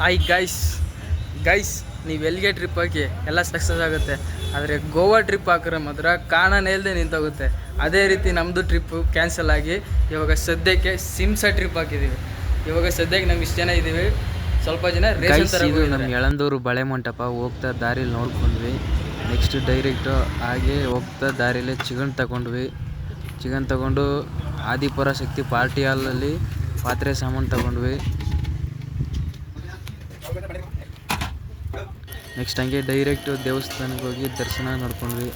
Hi guys guys ನೀವು ಎಲ್ಲಿಗೆ trip ಹಾಕಿ ಎಲ್ಲ ಸಕ್ಸಸ್ ಆಗುತ್ತೆ. ಆದರೆ ಗೋವಾ ಟ್ರಿಪ್ ಹಾಕಿದ್ರೆ ಮಾತ್ರ ಕಾಣನೇ ಇಲ್ಲದೆ ನಿಂತೋಗುತ್ತೆ. ಅದೇ ರೀತಿ ನಮ್ಮದು ಟ್ರಿಪ್ಪು ಕ್ಯಾನ್ಸಲ್ ಆಗಿ ಇವಾಗ ಸದ್ಯಕ್ಕೆ ಸಿಮ್ಸ ಟ್ರಿಪ್ ಹಾಕಿದ್ದೀವಿ ಇವಾಗ ಸದ್ಯಕ್ಕೆ ನಮ್ಗೆ ಇಷ್ಟು ಜನ ಇದ್ದೀವಿ ಸ್ವಲ್ಪ ಜನ ರೇಷನ್ ಗೈಸ್ ಥರ ಇದು ನಮ್ಮ ಯಳಂದೂರು ಬಳೆ ಮಂಟಪ ಹೋಗ್ತಾ ದಾರಿಲಿ ನೋಡ್ಕೊಂಡ್ವಿ. ನೆಕ್ಸ್ಟ್ ಡೈರೆಕ್ಟು ಹಾಗೆ ಹೋಗ್ತಾ ದಾರಿಲೇ ಚಿಕನ್ ತಗೊಂಡ್ವಿ. ಚಿಕನ್ ತಗೊಂಡು ಆದಿಪುರ ಶಕ್ತಿ ಪಾರ್ಟಿ ಹಾಲಲ್ಲಿ ಪಾತ್ರೆ ಸಾಮಾನು ತಗೊಂಡ್ವಿ. ನೆಕ್ಸ್ಟ್ ಹಂಗೆ ಡೈರೆಕ್ಟ್ ದೇವಸ್ಥಾನಕ್ಕೆ ಹೋಗಿ ದರ್ಶನ ನೋಡ್ಕೊಂಡ್ವಿ.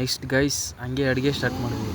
ನೆಕ್ಸ್ಟ್ ಗೈಸ್ ಹಂಗೆ ಅಡುಗೆ ಸ್ಟಾರ್ಟ್ ಮಾಡಿದ್ವಿ.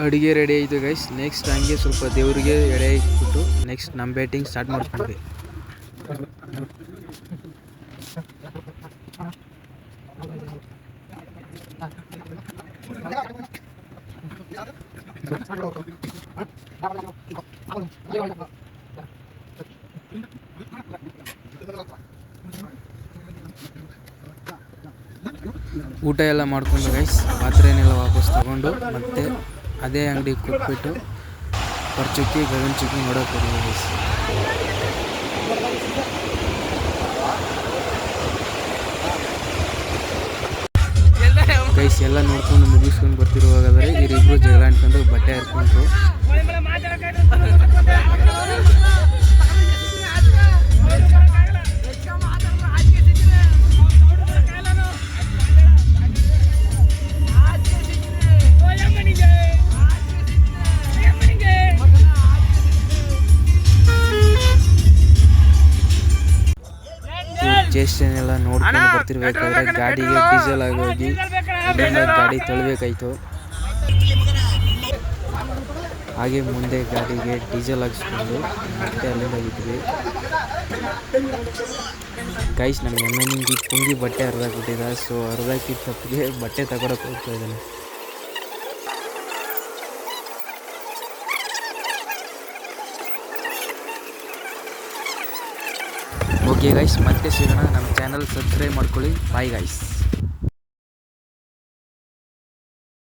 ಅಡುಗೆ ರೆಡಿ ಆಯಿತು ಗೈಸ್ ನೆಕ್ಸ್ಟ್ ಹಂಗೆ ಸ್ವಲ್ಪ ದೇವರಿಗೆ ಎಡೆ ಇಟ್ಬಿಟ್ಟು ನೆಕ್ಸ್ಟ್ ನಮ್ಮ ಬ್ಯಾಟಿಂಗ್ ಸ್ಟಾರ್ಟ್ ಮಾಡ್ಕೊಂಡ್ವಿ ಊಟ ಎಲ್ಲ ಮಾಡ್ಕೊಂಡು ಗೈಸ್ ಪಾತ್ರೆನೆಲ್ಲ ವಾಪಸ್ ತಗೊಂಡು ಮತ್ತೆ ಅದೇ ಅಂಗಡಿಗೆ ಕೊಟ್ಬಿಟ್ಟು ಪರ್ಚುಕ್ಕಿ, ಗಗನ್ ಚುಕ್ಕಿ ನೋಡೋಕೆ ಹೋದ್ವಿ ಗೈಸ್ ಗೈಸ್ ಎಲ್ಲ ನೋಡ್ಕೊಂಡು ಮುಗಿಸ್ಕೊಂಡು ಬರ್ತಿರುವಾಗಾದರೆ ಇವರಿಬ್ರು ಜಗಳ ಆಡ್ಕೊಂಡು ಬಟ್ಟೆ ಹರ್ಕೊಂಡ್ರು ಚೇಷ್ಟನೆಲ್ಲ ನೋಡ್ಕೊಂಡು ಬರ್ತಿರ್ಬೇಕಾದ್ರೆ ಗಾಡಿಗೆ ಡೀಸೆಲ್ ಆಗೋಗಿ ಗಾಡಿ ತೊಳಬೇಕಾಯ್ತು. ಹಾಗೆ ಮುಂದೆ ಗಾಡಿಗೆ ಡೀಸೆಲ್ ಹಾಕಿಸ್ಕೊಂಡು ಮತ್ತೆ ಅಲ್ಲಿಂದ ಇದ್ವಿ. ಗೈಸ್ ನನಗೆ ಎಮ್ಮೆನಿಂಗಿ ಪುಂಗಿ ಬಟ್ಟೆ ಹರಿದಾಕ್ಬಿಟ್ಟಿದ್ದ ಸೊ ಹರಿದಾಕಿದ ತಪ್ಪಿಗೆ ಬಟ್ಟೆ ತಗೊಳಕ್ಕೆ ಹೋಗ್ತಾ ಇದ್ದಾನೆ ಓಕೆ ಗೈಸ್ ಮತ್ತೆ ಸಿಗೋಣ ನಮ್ಮ ಚಾನಲ್ ಸಬ್ಸ್ಕ್ರೈಬ್ ಮಾಡ್ಕೊಳ್ಳಿ. Bye guys